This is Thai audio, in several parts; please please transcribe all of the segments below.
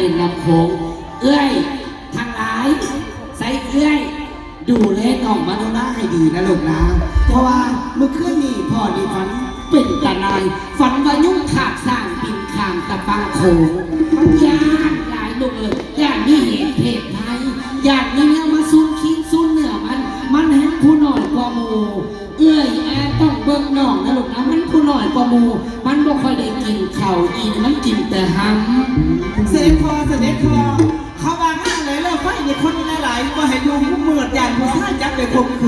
ล่นน้ำโขงเอื้อยทางหลายใส่เอื้อย ดูแลน้องมาโนราให้ดีนะลูกนะ เพราะว่าเมื่อคืนนี้พ่อดีฝันเป็นตะนายฝันว่ายุ่งขาดสร้างปินขามตะปังโขง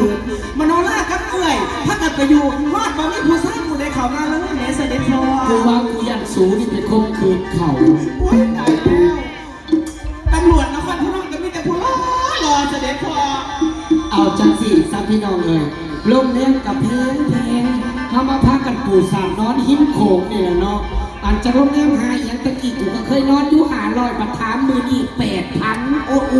บไปข่มขืนมโนรากับเอื่อยถ้าเกิดไปอยู่รอดมาไม่ผู้ชายผู้ใดเขามาเลยแหมเสด็จพอคือว่ากูอยากสูนี่ไปคมคืนเขาโอ้ยตายแล้วตำรวจนครพนมก็มีแต่ผู้รอรอเสด็จพอเอาจังสิซับพี่น้องเลยลมเลี้ยงกับเพลงเพลงเขามาพักกันปูสามนอนหิมโขงนี่แหละเนาะอันจะลมเลี้ยงหายอย่างตะกี้กูก็เคยนอนอยู่หาลอยมาถามมืออีกแปดพันโอ้โห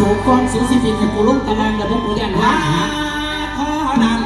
สูงความสูงสิฟินให้กูลงตารางเดี๋ยวพวกกูยันว่าว่าเท่านั้น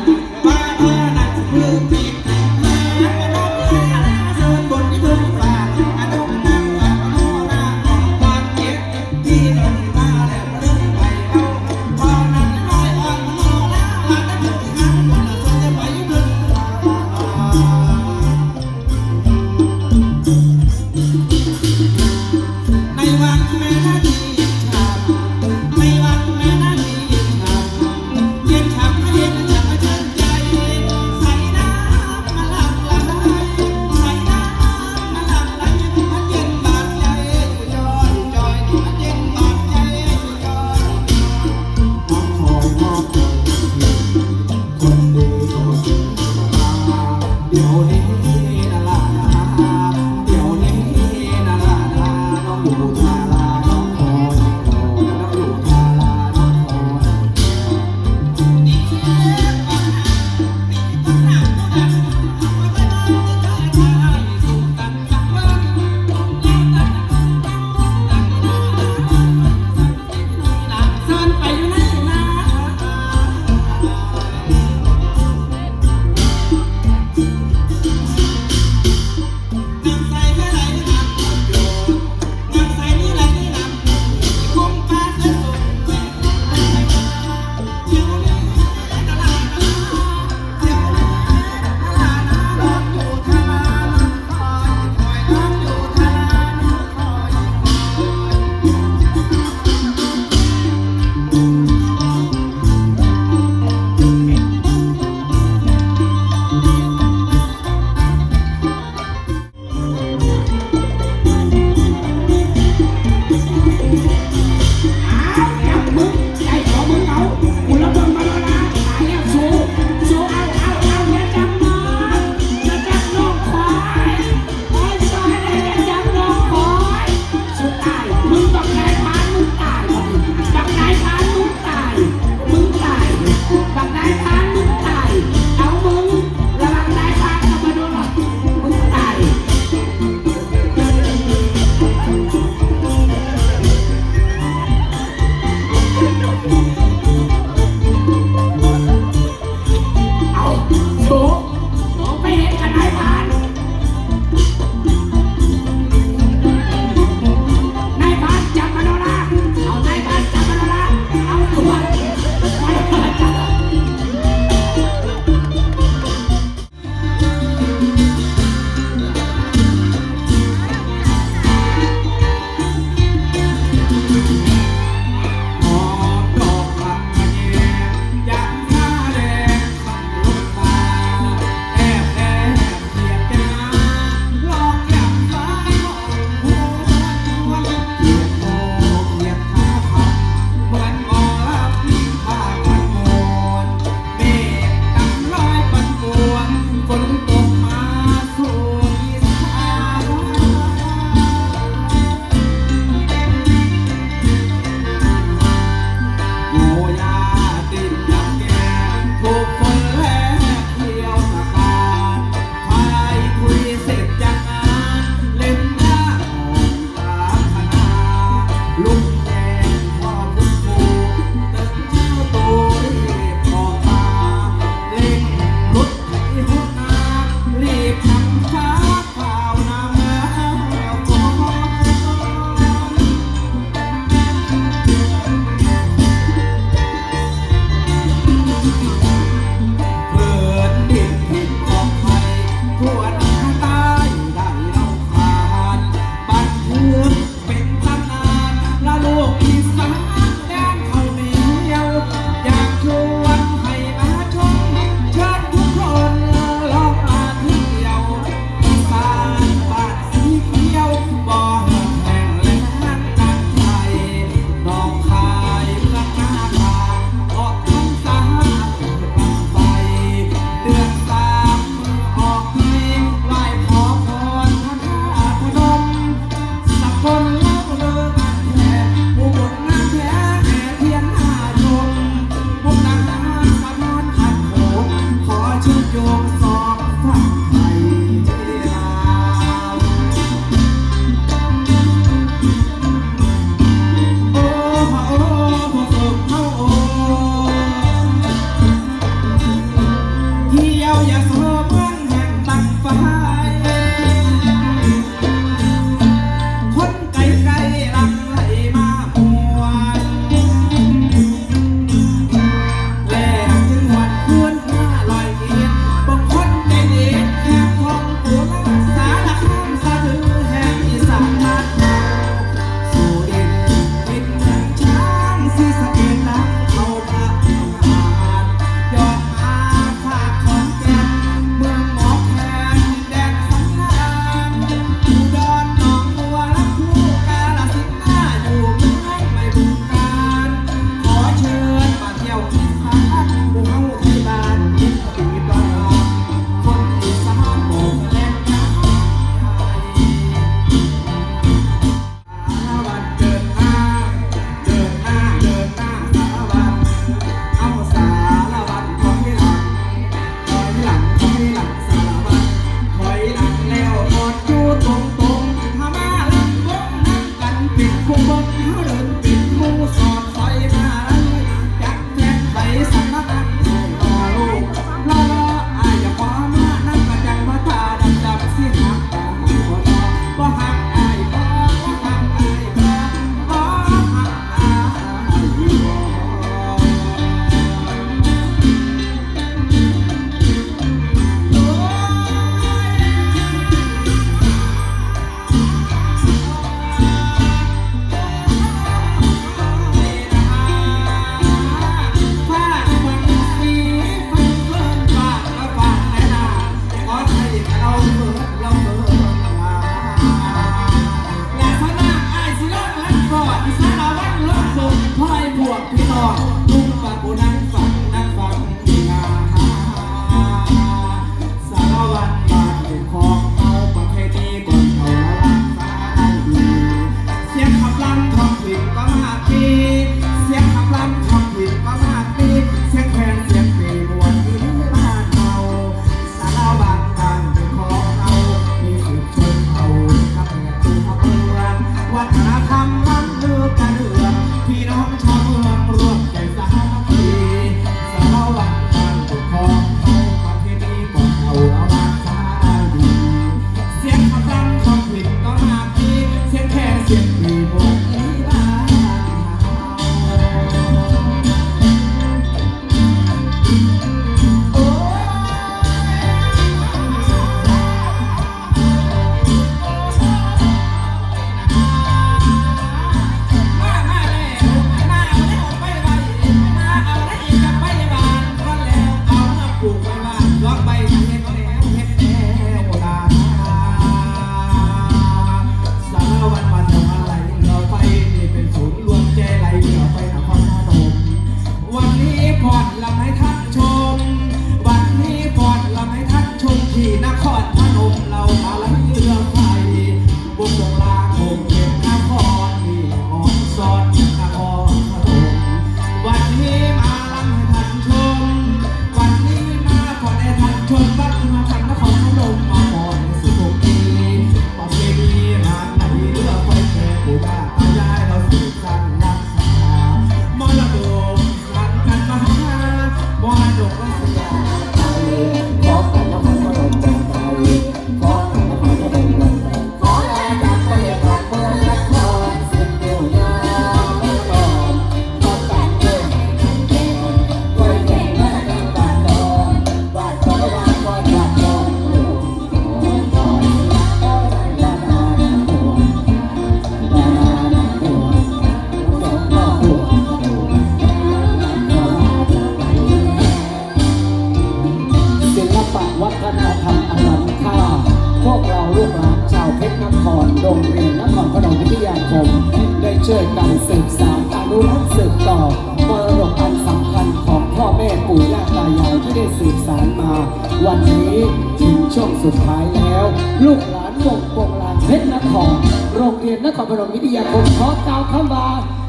มนครพนมวิทยาคมขอกล่าวคำว่า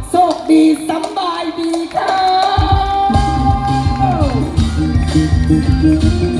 โชคดีสบายดีครับ